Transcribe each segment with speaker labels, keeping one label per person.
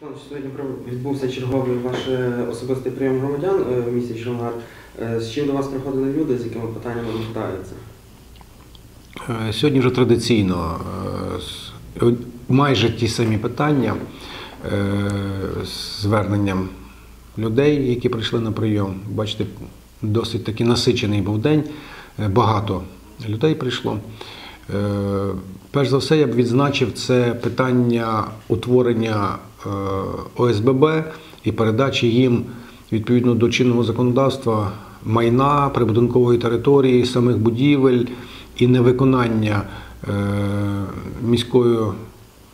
Speaker 1: Сьогодні відбувся черговий ваш е, особистий прийом громадян е, в місті Чонгар. Е, З чим до вас приходили люди, з якими питаннями звертаються?
Speaker 2: Сьогодні вже традиційно майже ті самі питання з зверненням людей, які прийшли на прийом. Бачите, досить таки насичений був день, багато людей прийшло. Перш за все, я б відзначив це питання утворення ОСББ і передачі їм відповідно до чинного законодавства майна, прибудинкової території, самих будівель і невиконання е, міською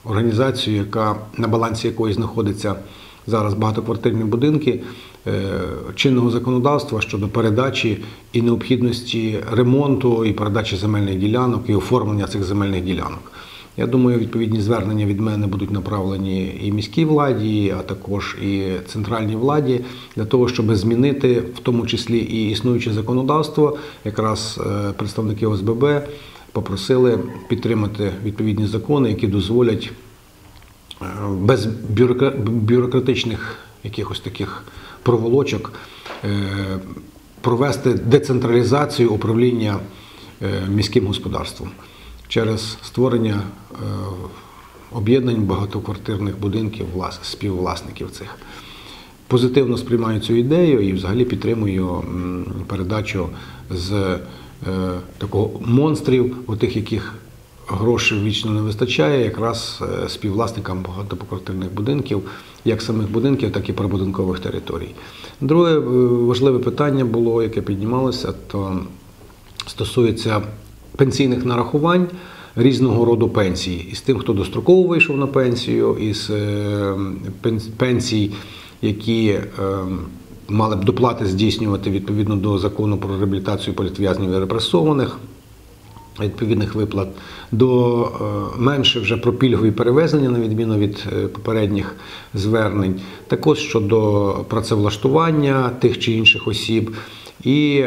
Speaker 2: організацією, яка на балансі якої знаходиться зараз багатоквартирні будинки е, чинного законодавства щодо передачі і необхідності ремонту і передачі земельних ділянок і оформлення цих земельних ділянок. Я думаю, відповідні звернення від мене будуть направлені і міській владі, а також і центральній владі для того, щоб змінити в тому числі і існуюче законодавство. Якраз е, представники ОСББ попросили підтримати відповідні закони, які дозволять е, без бюрократичних якихось таких проволочок е, провести децентралізацію управління міським господарством через створення е, об'єднань багатоквартирних будинків співвласників цих. Позитивно сприймаю цю ідею і взагалі підтримую передачу з е, такого монстрів, у тих, яких грошей вічно не вистачає, якраз е, співвласникам багатоквартирних будинків, як самих будинків, так і прибудинкових територій. Друге важливе питання було, яке піднімалося, то стосується пенсійних нарахувань різного роду пенсій. І з тим, хто достроково вийшов на пенсію, із е, пенсій, які е, мали б доплати здійснювати відповідно до закону про реабілітацію політв'язнів і репресованих. Відповідних виплат до е, менше вже про пільгові перевезення, на відміну від попередніх звернень, також щодо працевлаштування тих чи інших осіб. І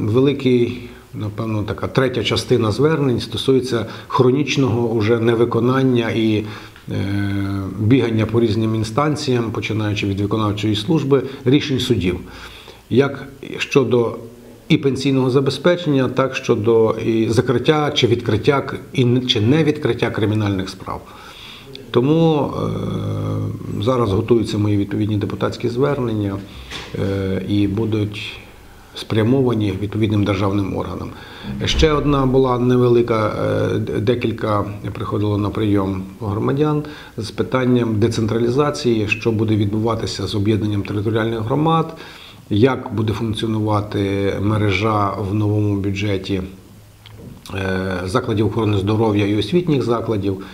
Speaker 2: великий, напевно, така третя частина звернень стосується хронічного уже невиконання і е, бігання по різним інстанціям, починаючи від виконавчої служби, рішень судів. Як щодо і пенсійного забезпечення, так щодо і закриття чи відкриття і чи не відкриття кримінальних справ. Тому е, зараз готуються мої відповідні депутатські звернення е, і будуть спрямовані відповідним державним органам. Ще одна була невелика, е, декілька приходило на прийом громадян з питанням децентралізації, що буде відбуватися з об'єднанням територіальних громад, як буде функціонувати мережа в новому бюджеті е, закладів охорони здоров'я і освітніх закладів.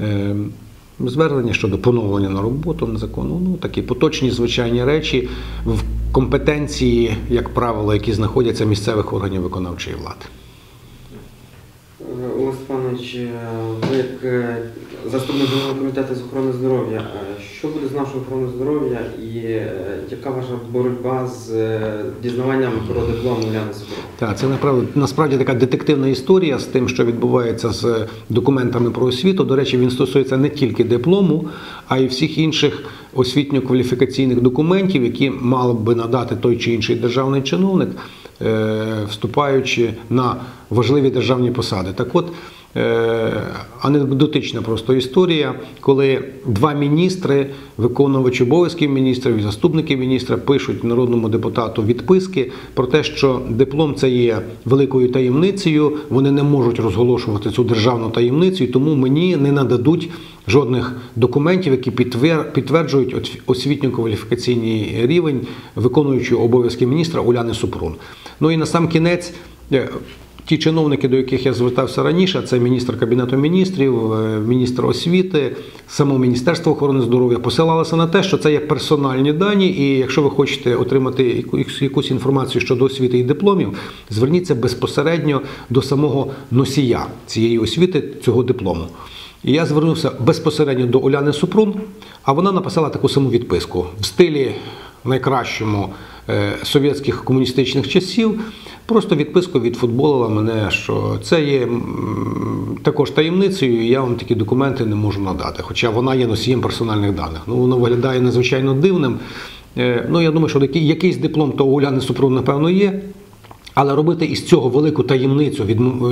Speaker 2: Е, Звернення щодо поновлення на роботу незаконно, ну такі поточні звичайні речі в компетенції, як правило, які знаходяться місцевих органів виконавчої влади.
Speaker 1: Олег Степанович, е, ви як е, заступник голови комітету з охорони здоров'я, е, що буде з нашою охороною здоров'я і е, яка ваша боротьба з е, дізнаванням про диплом Уляни Соколової?
Speaker 2: Так, це направду насправді така детективна історія з тим, що відбувається з документами про освіту. До речі, він стосується не тільки диплому, а й всіх інших освітньо-кваліфікаційних документів, які мав би надати той чи інший державний чиновник, е, вступаючи на важливі державні посади. Так от. Е, Анекдотична просто історія, коли два міністри, виконувач обов'язків міністрів і заступники міністра пишуть народному депутату відписки про те, що диплом це є великою таємницею, вони не можуть розголошувати цю державну таємницю, тому мені не нададуть жодних документів, які підтверджують освітньо-кваліфікаційний рівень виконуючого обов'язки міністра Уляни Супрун. Ну і на сам кінець. Ті чиновники, до яких я звертався раніше, це міністр кабінету міністрів, е, міністр освіти, само Міністерство охорони здоров'я посилалося на те, що це є персональні дані, і якщо ви хочете отримати якусь інформацію щодо освіти і дипломів, зверніться безпосередньо до самого носія цієї освіти, цього диплому. І я звернувся безпосередньо до Уляни Супрун, а вона написала таку саму відписку в стилі найкращому совєтських комуністичних часів. Просто відписку відфутболила мене, що це є також таємницею, і я вам такі документи не можу надати. Хоча вона є носієм персональних даних. Ну, воно виглядає надзвичайно дивним. Е, Ну, я думаю, що якийсь диплом то у Уляни Супрун, напевно, є. Але робити із цього велику таємницю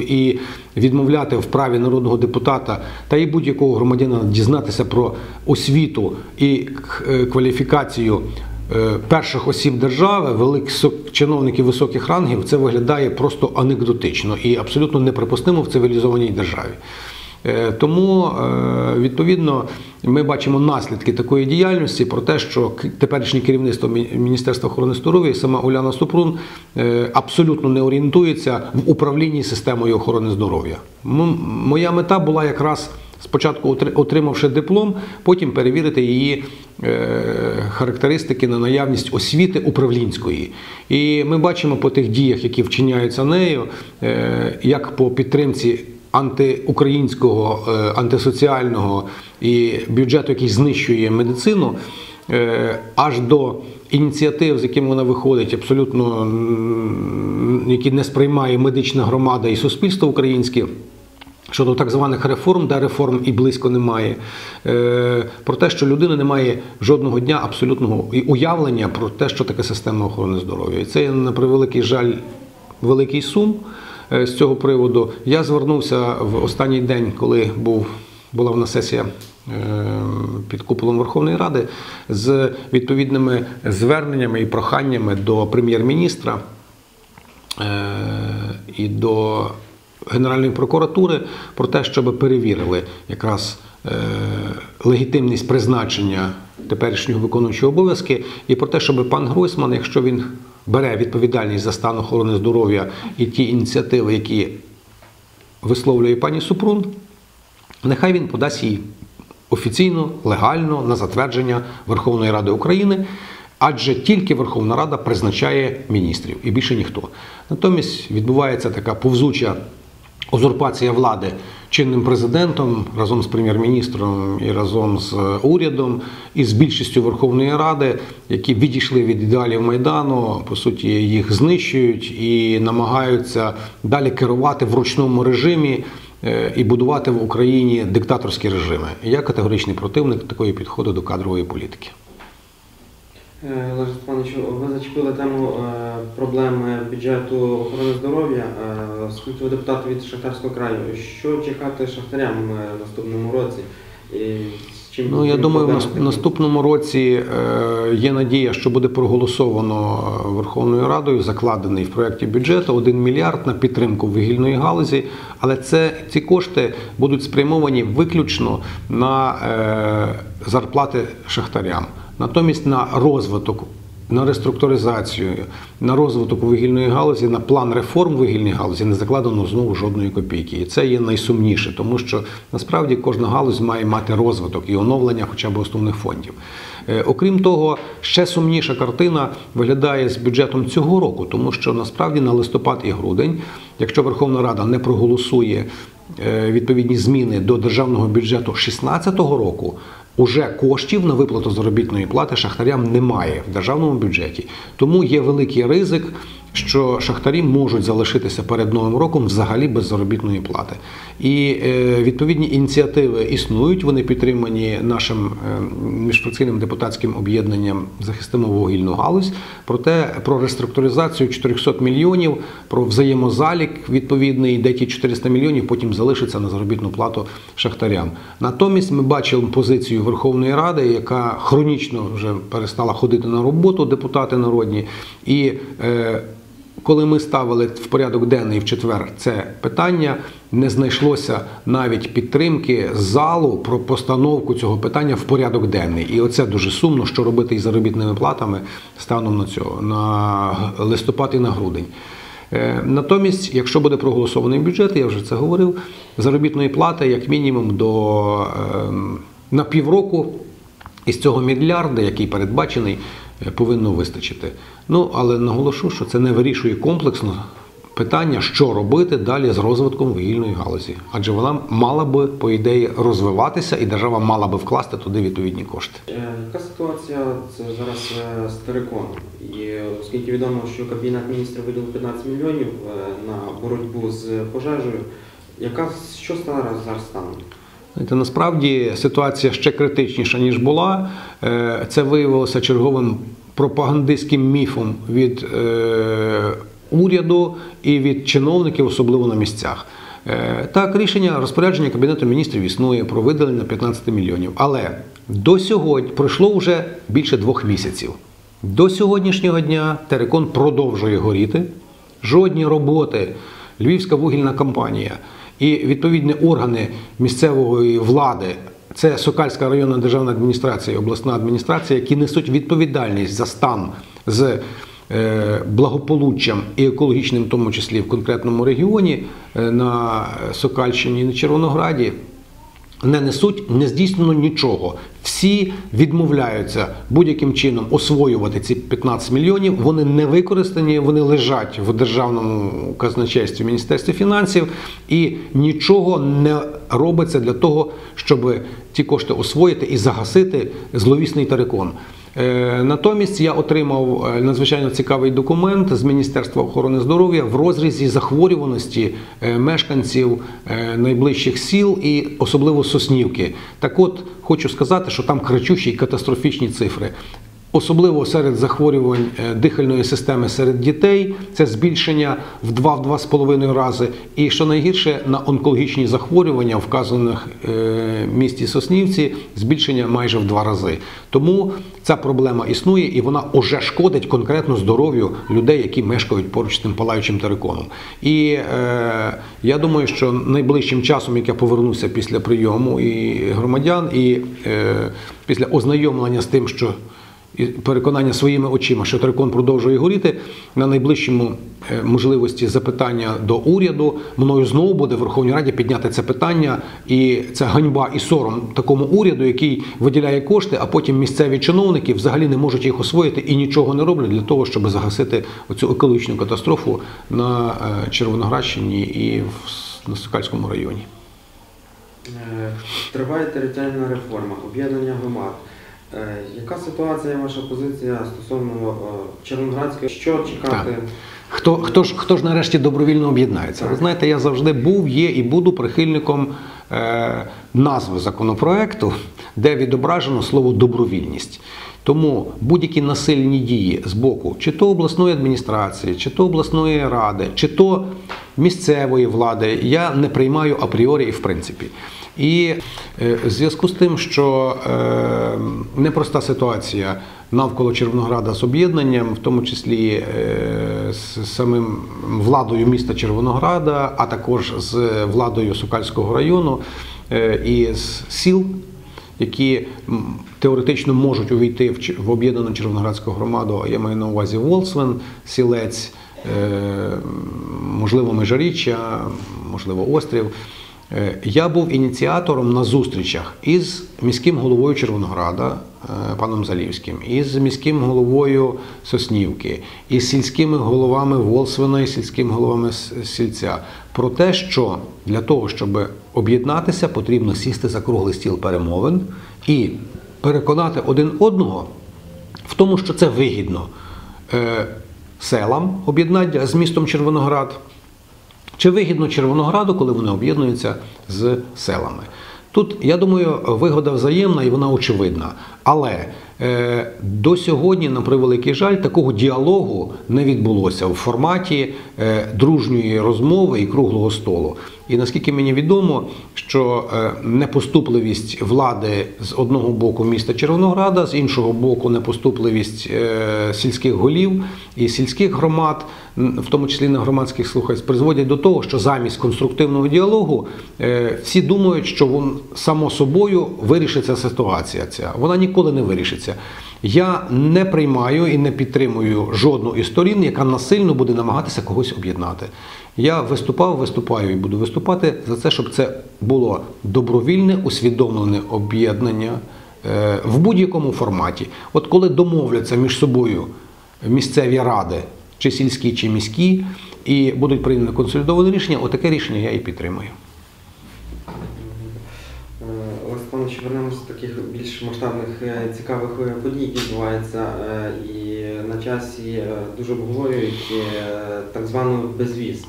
Speaker 2: і відмовляти в праві народного депутата та і будь-якого громадянина дізнатися про освіту і е, кваліфікацію е, перших осіб держави, великих чиновників високих рангів, це виглядає просто анекдотично і абсолютно неприпустимо в цивілізованій державі. Е, Тому, е, відповідно, ми бачимо наслідки такої діяльності про те, що теперішнє керівництво Міністерства охорони здоров'я і сама Уляна Супрун е, абсолютно не орієнтується в управлінні системою охорони здоров'я. Моя мета була якраз спочатку, отри- отримавши диплом, потім перевірити її е, характеристики на наявність освіти управлінської. І ми бачимо по тих діях, які вчиняються нею, е, як по підтримці антиукраїнського, е, антисоціального і бюджету, який знищує медицину, аж до ініціатив, з якими вона виходить, абсолютно які не сприймає медична громада і суспільство українське. Щодо так званих реформ, де реформ і близько немає, е, про те, що людина не має жодного дня абсолютного уявлення про те, що таке система охорони здоров'я. І це є, на превеликий жаль, великий сум е, з цього приводу. Я звернувся в останній день, коли був, була в нас сесія е, під куполом Верховної Ради, з відповідними зверненнями і проханнями до прем'єр-міністра і до Генеральної прокуратури про те, щоб перевірили якраз е, легітимність призначення теперішнього виконуючого обов'язки, і про те, щоб пан Гройсман, якщо він бере відповідальність за стан охорони здоров'я і ті ініціативи, які висловлює пані Супрун, нехай він подасть її офіційно, легально на затвердження Верховної Ради України. Адже тільки Верховна Рада призначає міністрів і більше ніхто. Натомість відбувається така повзуча узурпація влади чинним президентом разом з прем'єр-міністром і разом з урядом і з більшістю Верховної Ради, які відійшли від ідеалів майдану, по суті, їх знищують і намагаються далі керувати в ручному режимі е, і будувати в Україні диктаторські режими. Я категоричний противник такої підходу до кадрової політики.
Speaker 1: Е, Олеже Степановичу, ви зачепили тему е, проблеми бюджету охорони здоров'я. Е, Оскільки ви депутат від Шахтарського краю, що чекати шахтарям в наступному році? І чим
Speaker 2: Ну, я думаю, в наступному році є надія, що буде проголосовано Верховною Радою, закладений в проєкті бюджету 1 мільярд на підтримку вугільної галузі, але це, ці кошти будуть спрямовані виключно на зарплати шахтарям. Натомість на розвиток, на реструктуризацію, на розвиток вугільної галузі, на план реформ вугільної галузі не закладено знову жодної копійки. І це є найсумніше, тому що насправді кожна галузь має мати розвиток і оновлення хоча б основних фондів. Е, Окрім того, ще сумніша картина виглядає з бюджетом цього року, тому що насправді на листопад і грудень, якщо Верховна Рада не проголосує відповідні зміни до державного бюджету 2016 року, Уже коштів на виплату заробітної плати шахтарям немає в державному бюджеті. Тому є великий ризик, що шахтарі можуть залишитися перед новим роком взагалі без заробітної плати. І е, відповідні ініціативи існують. Вони підтримані нашим е, міжфракційним депутатським об'єднанням захистимо вугільну галузь. Проте про реструктуризацію 400 мільйонів, про взаємозалік відповідний, де ті 400 мільйонів потім залишаться на заробітну плату шахтарям. Натомість ми бачимо позицію Верховної Ради, яка хронічно вже перестала ходити на роботу, депутати народні, і е, коли ми ставили в порядок денний в четвер це питання, не знайшлося навіть підтримки залу про постановку цього питання в порядок денний. І оце дуже сумно, що робити із заробітними платами станом на цього на листопад і на грудень. Е, Натомість, якщо буде проголосований бюджет, я вже це говорив, заробітної плати як мінімум до ем, на півроку із цього мільярда, який передбачений, повинно вистачити. Ну але наголошу, що це не вирішує комплексно питання, що робити далі з розвитком вугільної галузі. Адже вона мала би, по ідеї, розвиватися, і держава мала би вкласти туди відповідні кошти.
Speaker 1: Е, Яка ситуація це зараз е, з териконом? І е, оскільки відомо, що Кабінет міністрів виділив 15 мільйонів на боротьбу з пожежею, яка що стане зараз станом?
Speaker 2: Знаєте, насправді ситуація ще критичніша, ніж була. Е, Це виявилося черговим пропагандистським міфом від е, уряду і від чиновників, особливо на місцях. Е, Так, рішення розпорядження Кабінету міністрів існує про виділення 15 мільйонів. Але до сьогодні пройшло вже більше двох місяців. До сьогоднішнього дня Терекон продовжує горіти. Жодні роботи Львівська вугільна компанія і відповідні органи місцевої влади. Це Сокальська районна державна адміністрація, і обласна адміністрація, які несуть відповідальність за стан з е, благополуччям і екологічним, в тому числі в конкретному регіоні е, на Сокальщині і на Червонограді не несуть, не здійснено нічого. Всі відмовляються будь-яким чином освоювати ці 15 мільйонів. Вони не використані, вони лежать в державному казначействі Міністерстві фінансів, і нічого не робиться для того, щоб ті кошти освоїти і загасити зловісний терикон. Е, Натомість я отримав е, надзвичайно цікавий документ з Міністерства охорони здоров'я в розрізі захворюваності е, мешканців найближчих сіл і особливо Соснівки. Так от хочу сказати, що там кричущі і катастрофічні цифри. Особливо серед захворювань е, дихальної системи серед дітей це збільшення в 2-2,5 рази. І що найгірше на онкологічні захворювання, вказаних е, в місті Соснівці, збільшення майже в два рази. Тому ця проблема існує і вона уже шкодить конкретно здоров'ю людей, які мешкають поруч з тим палаючим териконом. І е, я думаю, що найближчим часом, як я повернуся після прийому і громадян, і е, після ознайомлення з тим, що переконання своїми очима, що терикон продовжує горіти. На найближчому е, можливості запитання до уряду мною знову буде в Верховній Раді підняти це питання, і це ганьба і сором такому уряду, який виділяє кошти, а потім місцеві чиновники взагалі не можуть їх освоїти і нічого не роблять для того, щоб загасити оцю екологічну катастрофу на е, Червоноградщині і в Сокальському районі.
Speaker 1: Е, Триває територіальна реформа, об'єднання громад. Е, Яка ситуація, ваша позиція стосовно е, Червоноградської? Що чекати?
Speaker 2: Так. Хто, хто, ж, хто ж нарешті добровільно об'єднається? Ви знаєте, я завжди був, є і буду прихильником е, назви законопроекту, де відображено слово добровільність. Тому будь-які насильні дії з боку чи то обласної адміністрації, чи то обласної ради, чи то місцевої влади я не приймаю апріорі і в принципі. І е, в зв'язку з тим, що е, непроста ситуація навколо Червонограда з об'єднанням, в тому числі е, з самим владою міста Червонограда, а також з владою Сокальського району і з сіл, які теоретично можуть увійти в, об'єднану Червоноградську громаду. Я маю на увазі Волсвен, Сілець, можливо, Межиріччя, можливо, Острів. Е, Я був ініціатором на зустрічах із міським головою Червонограда, е, паном Залівським, із міським головою Соснівки, із сільськими головами Волсвина і сільськими головами Сільця про те, що для того, щоб об'єднатися, потрібно сісти за круглий стіл перемовин і переконати один одного в тому, що це вигідно е, селам об'єднання з містом Червоноград. Чи вигідно Червонограду, коли вони об'єднуються з селами? Тут, я думаю, вигода взаємна і вона очевидна. Але до сьогодні, на превеликий жаль, такого діалогу не відбулося в форматі е, дружньої розмови і круглого столу. І наскільки мені відомо, що е, непоступливість влади з одного боку міста Червонограда, з іншого боку, непоступливість е, сільських голів і сільських громад, в тому числі на громадських слухань, призводять до того, що замість конструктивного діалогу е, всі думають, що вон само собою вирішиться ситуація. Ця вона ніколи не вирішиться. Я не приймаю і не підтримую жодну із сторін, яка насильно буде намагатися когось об'єднати. Я виступав, виступаю і буду виступати за це, щоб це було добровільне, усвідомлене об'єднання е, в будь-якому форматі. От коли домовляться між собою місцеві ради чи сільські, чи міські, і будуть прийняті консолідоване рішення, отаке рішення я і підтримую.
Speaker 1: Е, Степанович, вернемося до таких більш масштабних е, цікавих е, подій, які відбуваються, е, і на часі дуже обговорюють так звану безвіз.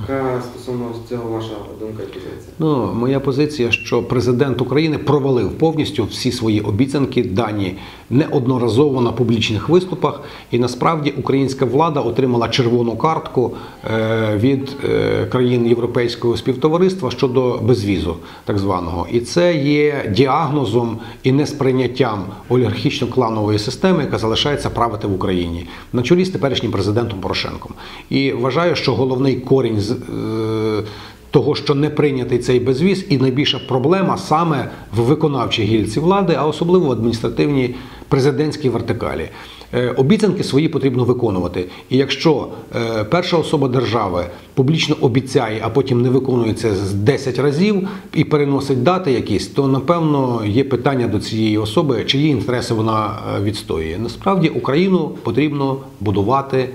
Speaker 1: Яка стосовно цього ваша думка і позиція?
Speaker 2: Ну, моя позиція, що президент України провалив повністю всі свої обіцянки, дані неодноразово на публічних виступах, і насправді українська влада отримала червону картку е, від е, країн Європейського співтовариства щодо безвізу, так званого. І це є діагнозом і несприйняттям олігархічно-кланової системи, яка залишається правити в Україні на чолі з теперішнім президентом Порошенком. І вважаю, що головний корінь з. е, того, що не прийнятий цей безвіз, і найбільша проблема саме в виконавчій гільці влади, а особливо в адміністративній президентській вертикалі. Е, Обіцянки свої потрібно виконувати. І якщо е, перша особа держави публічно обіцяє, а потім не виконує це з 10 разів і переносить дати якісь, то напевно є питання до цієї особи, чиї інтереси вона відстоює. Насправді Україну потрібно будувати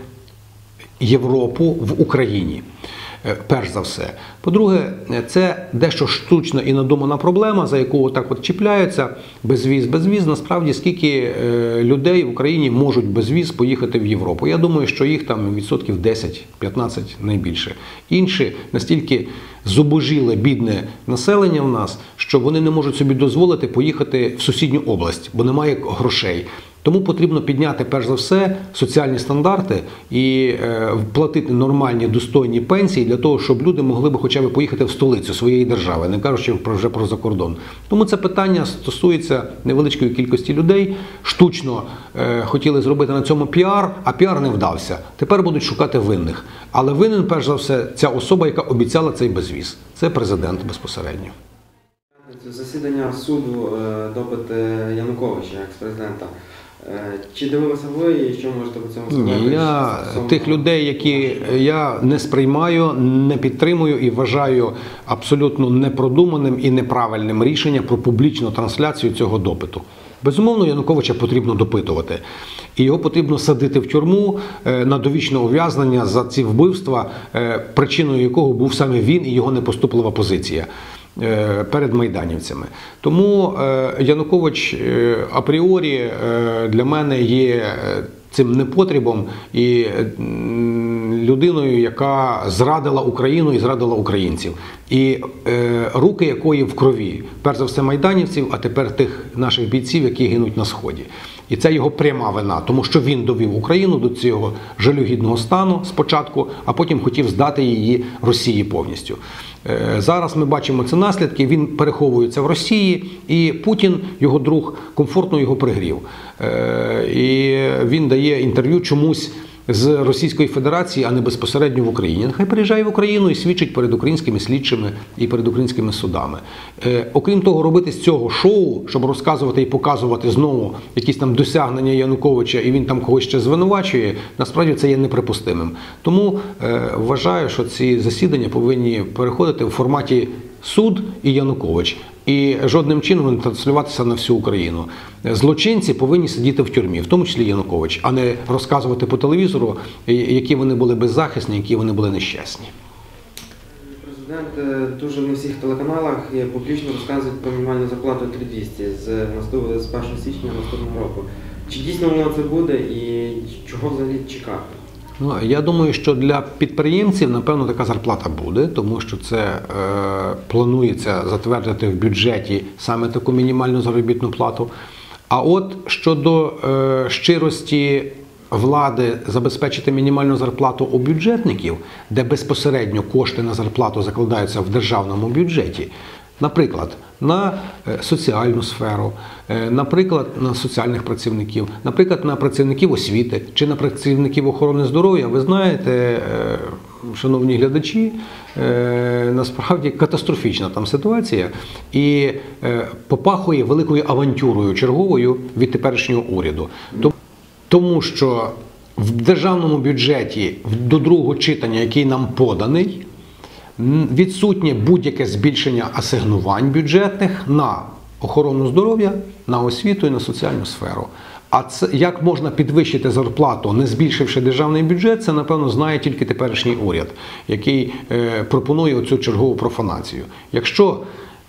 Speaker 2: Європу в Україні. е, Перш за все. По-друге, е, це дещо штучна і надумана проблема, за яку так от чіпляються безвіз, безвіз. Насправді, скільки е, людей в Україні можуть безвіз поїхати в Європу? Я думаю, що їх там відсотків 10-15 найбільше. Інші настільки зубожіле бідне населення в нас, що вони не можуть собі дозволити поїхати в сусідню область, бо немає грошей. Тому потрібно підняти перш за все соціальні стандарти і е, платити нормальні достойні пенсії для того, щоб люди могли б хоча б поїхати в столицю своєї держави, не кажучи про вже про закордон. Тому це питання стосується невеличкої кількості людей. Штучно е, хотіли зробити на цьому піар, а піар не вдався. Тепер будуть шукати винних. Але винен, перш за все, ця особа, яка обіцяла цей безвіз. Це президент безпосередньо.
Speaker 1: Засідання суду е, допит Януковича, екс-президента. Е, Чи дивилися ви і що можете по цьому сказати?
Speaker 2: Ні, я тих людей, які я не сприймаю, не підтримую і вважаю абсолютно непродуманим і неправильним рішення про публічну трансляцію цього допиту. Безумовно, Януковича потрібно допитувати, і його потрібно садити в тюрму е, на довічне ув'язнення за ці вбивства, е, причиною якого був саме він і його непоступлива позиція перед майданівцями. Тому е, Янукович е, апріорі е, для мене є е, цим непотрібом і людиною, яка зрадила Україну і зрадила українців, і е, руки якої в крові, перш за все майданівців, а тепер тих наших бійців, які гинуть на сході. І це його пряма вина, тому що він довів Україну до цього жалюгідного стану спочатку, а потім хотів здати її Росії повністю. Е, Зараз ми бачимо це наслідки. Він переховується в Росії, і Путін, його друг, комфортно його пригрів. Е, І він дає інтерв'ю чомусь. З Російської Федерації, а не безпосередньо в Україні. Нехай приїжджає в Україну і свідчить перед українськими слідчими і перед українськими судами. Е, окрім того, робити з цього шоу, щоб розказувати і показувати знову якісь там досягнення Януковича, і він там когось ще звинувачує, насправді це є неприпустимим. Тому е, вважаю, що ці засідання повинні переходити в форматі суд і Янукович. І жодним чином не транслюватися на всю Україну. Злочинці повинні сидіти в тюрмі, в тому числі Янукович, а не розказувати по телевізору, е, які вони були беззахисні, які вони були нещасні.
Speaker 1: Президент е, дуже на всіх телеканалах е, публічно розказує про мінімальну зарплату 3200 з, наступ- з 1 січня наступного року. Чи дійсно воно це буде і чого взагалі чекати?
Speaker 2: Ну, я думаю, що для підприємців, напевно, така зарплата буде, тому що це е, планується затвердити в бюджеті саме таку мінімальну заробітну плату. А от щодо е, щирості влади забезпечити мінімальну зарплату у бюджетників, де безпосередньо кошти на зарплату закладаються в державному бюджеті, Наприклад, на е, соціальну сферу, е, наприклад, на соціальних працівників, наприклад, на працівників освіти чи на працівників охорони здоров'я, ви знаєте, е, шановні глядачі, насправді катастрофічна там ситуація і попахує великою авантюрою черговою від теперішнього уряду. Тому що в державному бюджеті до другого читання, який нам поданий, Відсутнє будь-яке збільшення асигнувань бюджетних на охорону здоров'я, на освіту і на соціальну сферу. А це як можна підвищити зарплату, не збільшивши державний бюджет, це напевно знає тільки теперішній уряд, який е, пропонує оцю чергову профанацію. Якщо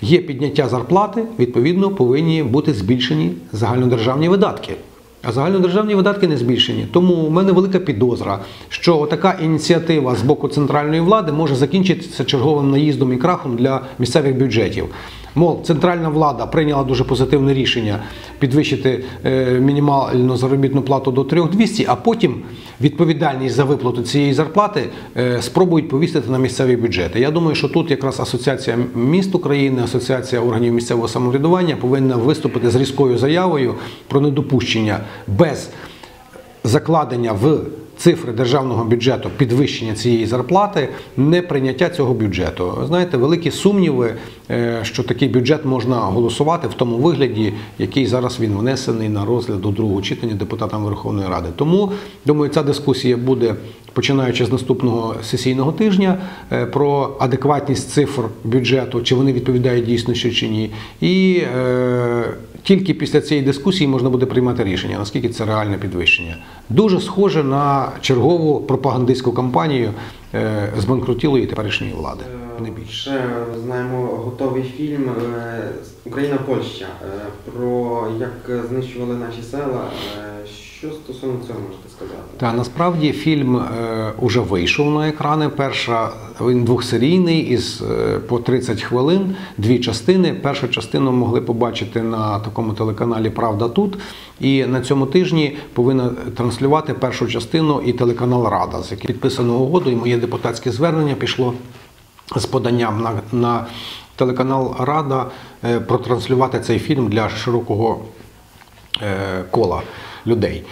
Speaker 2: є підняття зарплати, відповідно повинні бути збільшені загальнодержавні видатки. А загальнодержавні видатки не збільшені. Тому у мене велика підозра, що така ініціатива з боку центральної влади може закінчитися черговим наїздом і крахом для місцевих бюджетів. Мов, центральна влада прийняла дуже позитивне рішення підвищити е, мінімальну заробітну плату до 3200, а потім відповідальність за виплату цієї зарплати е, спробують повісити на місцеві бюджети. Я думаю, що тут якраз Асоціація міст України, Асоціація органів місцевого самоврядування повинна виступити з різкою заявою про недопущення без закладення в цифри державного бюджету підвищення цієї зарплати, не прийняття цього бюджету. Знаєте, великі сумніви, е, що такий бюджет можна голосувати в тому вигляді, який зараз він внесений на розгляд до другого читання депутатам Верховної Ради. Тому думаю, ця дискусія буде. Починаючи з наступного сесійного тижня е, про адекватність цифр бюджету, чи вони відповідають дійсності чи ні, і е, тільки після цієї дискусії можна буде приймати рішення, наскільки це реальне підвищення. Дуже схоже на чергову пропагандистську кампанію е, збанкрутілої теперішньої влади. Не більше.
Speaker 1: Ще знаємо готовий фільм е, Україна-Польща е, про як знищували наші села. Що стосовно цього можете сказати?
Speaker 2: Та насправді фільм е, уже вийшов на екрани. Перша він двохсерійний із е, по 30 хвилин, дві частини. Першу частину могли побачити на такому телеканалі Правда тут. І на цьому тижні повинна транслювати першу частину і телеканал Рада, з яким підписано угоду, і моє депутатське звернення пішло з поданням на, на телеканал Рада е, протранслювати цей фільм для широкого е, кола людей.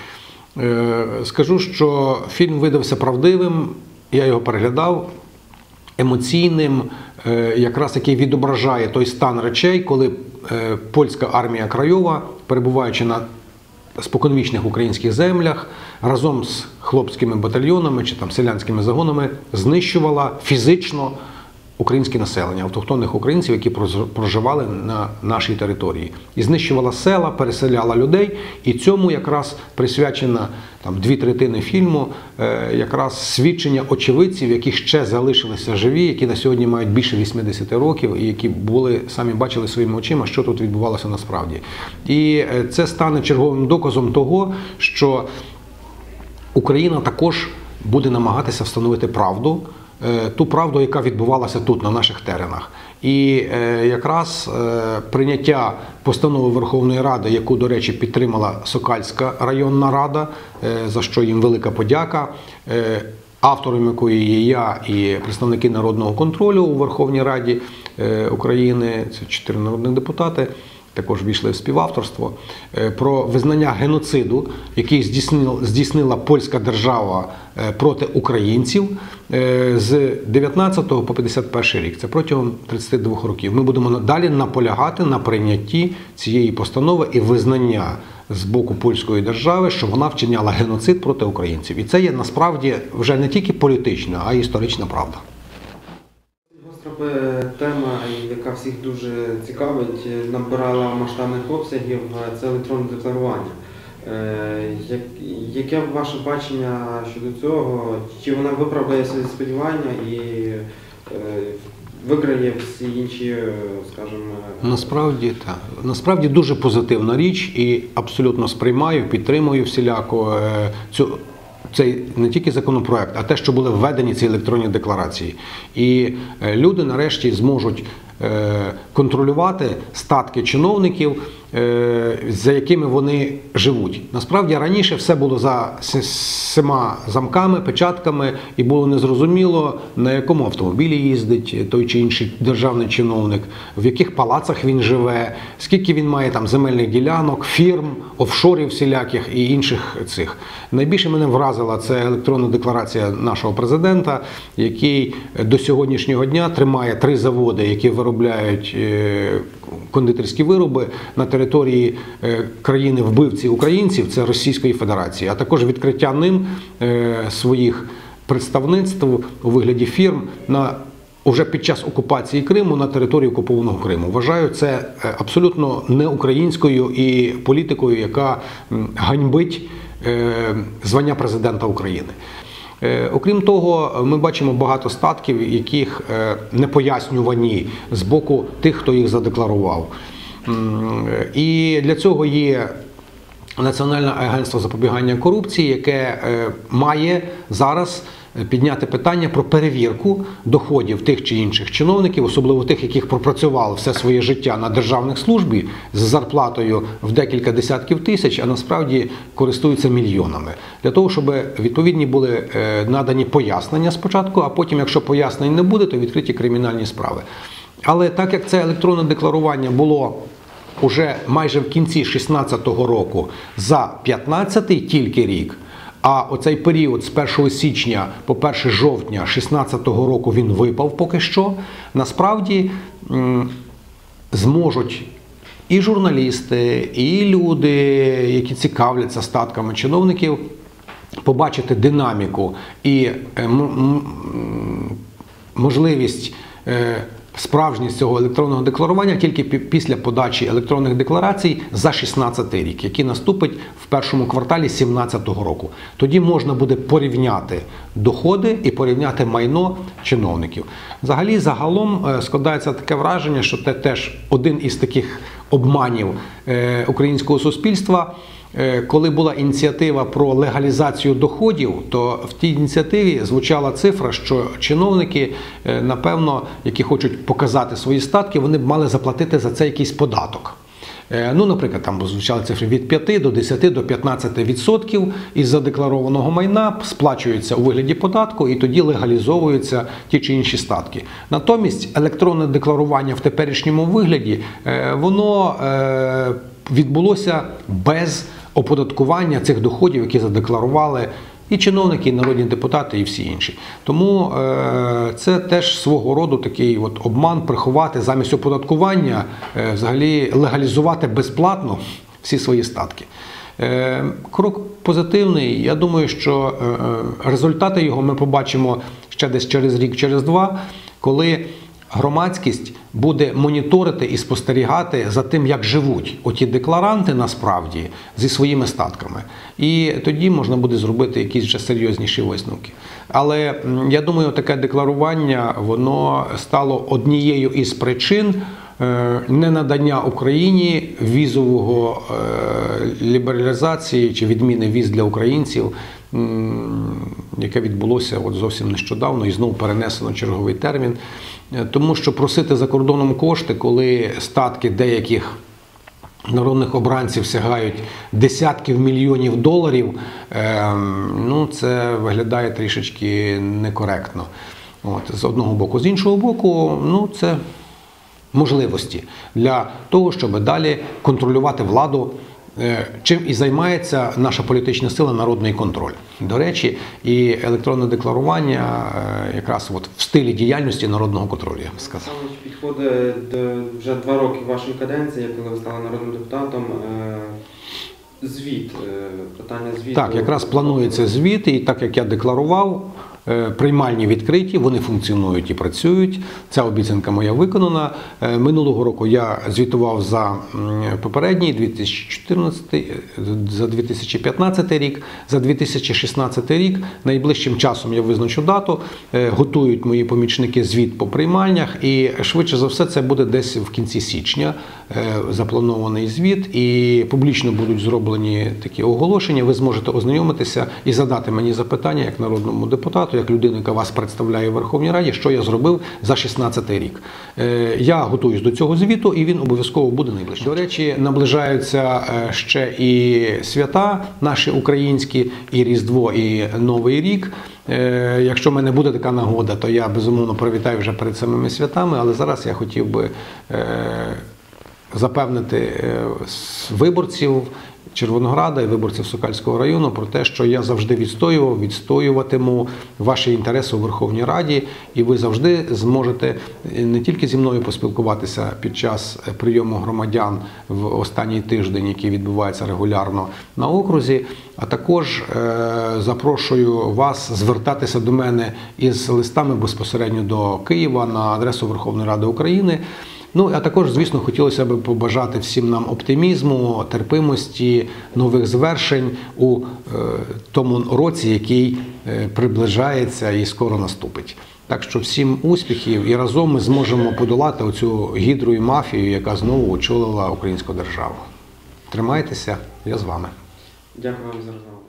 Speaker 2: Е, Скажу, що фільм видався правдивим, я його переглядав емоційним, е, якраз який відображає той стан речей, коли е, польська армія Крайова, перебуваючи на споконвічних українських землях, разом з хлопськими батальйонами чи там селянськими загонами знищувала фізично українське населення, автохтонних українців, які проживали на нашій території, і знищувала села, переселяла людей. І цьому якраз присвячена там дві третини фільму, е, якраз свідчення очевидців, які ще залишилися живі, які на сьогодні мають більше 80 років, і які були самі бачили своїми очима, що тут відбувалося насправді. І е, це стане черговим доказом того, що Україна також буде намагатися встановити правду, ту правду, яка відбувалася тут, на наших теренах. І е, якраз е, прийняття постанови Верховної Ради, яку, до речі, підтримала Сокальська районна рада, е, за що їм велика подяка. е, Автором якої є я і представники народного контролю у Верховній Раді е, України, це чотири народних депутати також війшли в співавторство, е, про визнання геноциду, який здійснила, польська держава е, проти українців е, з 19 по 51 рік. Це протягом 32 років. Ми будемо далі наполягати на прийнятті цієї постанови і визнання з боку польської держави, що вона вчиняла геноцид проти українців. І це є насправді вже не тільки політична, а й історична правда.
Speaker 1: Е, тема, яка всіх дуже цікавить, е, набирала масштабних обсягів, е, це електронне декларування. Яке ваше бачення щодо цього? Чи вона виправдає свої сподівання і виграє всі інші, скажімо,
Speaker 2: Насправді так. Насправді дуже позитивна річ і абсолютно сприймаю, підтримую всіляко цю. Цей не тільки законопроект, а те, що були введені ці електронні декларації. І е, люди нарешті зможуть е, контролювати статки чиновників, за якими вони живуть. Насправді раніше все було за всіма замками, печатками, і було незрозуміло, на якому автомобілі їздить той чи інший державний чиновник, в яких палацах він живе, скільки він має там земельних ділянок, фірм, офшорів всіляких і інших цих. Найбільше мене вразила це електронна декларація нашого президента, який до сьогоднішнього дня тримає три заводи, які виробляють е, кондитерські вироби на території е, країни вбивці українців, це Російської Федерації, а також відкриття ним е, своїх представництв у вигляді фірм на уже під час окупації Криму на території окупованого Криму. Вважаю це е, абсолютно не українською і політикою, яка ганьбить звання президента України. Е, Окрім того, ми бачимо багато статків, яких е, не пояснювані з боку тих, хто їх задекларував. І для цього є Національне агентство запобігання корупції, яке е, має зараз підняти питання про перевірку доходів тих чи інших чиновників, особливо тих, яких пропрацювали все своє життя на державних службі з зарплатою в декілька десятків тисяч, а насправді користуються мільйонами. Для того, щоб відповідні були е, надані пояснення спочатку, а потім, якщо пояснень не буде, то відкриті кримінальні справи. Але так як це електронне декларування було уже майже в кінці 2016 року за 15 тільки рік. А оцей період з 1 січня по 1 жовтня 2016 року він випав поки що. Насправді зможуть і журналісти, і люди, які цікавляться статками чиновників, побачити динаміку і е, можливість е, справжність цього електронного декларування тільки після подачі електронних декларацій за 16 рік, який наступить в першому кварталі 2017 року. Тоді можна буде порівняти доходи і порівняти майно чиновників. Взагалі, загалом е, складається таке враження, що це теж один із таких обманів е, українського суспільства. Е, Коли була ініціатива про легалізацію доходів, то в тій ініціативі звучала цифра, що чиновники, е, напевно, які хочуть показати свої статки, вони б мали заплатити за це якийсь податок. Е, Ну, наприклад, там звучали цифри від 5 до 10 до 15 відсотків із задекларованого майна сплачуються у вигляді податку і тоді легалізовуються ті чи інші статки. Натомість електронне декларування в теперішньому вигляді воно відбулося без оподаткування цих доходів, які задекларували і чиновники, і народні депутати, і всі інші. Тому е, це теж свого роду такий от обман приховати замість оподаткування, е, взагалі легалізувати безплатно всі свої статки. Е, Крок позитивний. Я думаю, що результати його ми побачимо ще десь через рік, через два, коли громадськість буде моніторити і спостерігати за тим, як живуть оті декларанти насправді зі своїми статками. І тоді можна буде зробити якісь вже серйозніші висновки. Але я думаю, таке декларування воно стало однією із причин. е, Ненадання Україні візового е, лібералізації чи відміни віз для українців, яке відбулося от зовсім нещодавно і знову перенесено черговий термін. Е, Тому що просити за кордоном кошти, коли статки деяких народних обранців сягають десятків мільйонів доларів, ем, ну це виглядає трішечки некоректно. От, з одного боку. З іншого боку, ну це можливості для того, щоб далі контролювати владу. Е, Чим і займається наша політична сила народний контроль. До речі, і електронне декларування е, якраз от в стилі діяльності народного контролю, я б сказав.
Speaker 1: Підходить до вже два роки вашої каденції, коли ви стали народним депутатом. Е, Звіт, питання звіту.
Speaker 2: Так, якраз планується звіт, і так як я декларував, приймальні відкриті, вони функціонують і працюють. Ця обіцянка моя виконана. Е, Минулого року я звітував за попередній 2014, е, за 2015 рік, за 2016 рік. Найближчим часом я визначу дату. Е, Готують мої помічники звіт по приймальнях, і швидше за все це буде десь в кінці січня е, запланований звіт, і публічно будуть зроблені такі оголошення. Ви зможете ознайомитися і задати мені запитання як народному депутату, як людину, яка вас представляє в Верховній Раді, що я зробив за 16 рік. Е, Я готуюсь до цього звіту, і він обов'язково буде найближчим. До речі, наближаються е, ще і свята наші українські, і Різдво, і Новий рік. Е, Якщо в мене буде така нагода, то я безумовно привітаю вже перед самими святами, але зараз я хотів би. Запевнити е, виборців Червонограда і виборців Сокальського району про те, що я завжди відстоював, відстоюватиму ваші інтереси у Верховній Раді, і ви завжди зможете е, не тільки зі мною поспілкуватися під час е, прийому громадян в останній тиждень, який відбувається регулярно на окрузі, а також запрошую вас звертатися до мене із листами безпосередньо до Києва на адресу Верховної Ради України. Ну, а також, звісно, хотілося б побажати всім нам оптимізму, терпимості, нових звершень у е, тому році, який е, приближається і скоро наступить. Так що всім успіхів і разом ми зможемо подолати оцю гідру і мафію, яка знову очолила українську державу. Тримайтеся, я з вами.
Speaker 1: Дякую вам за розмову.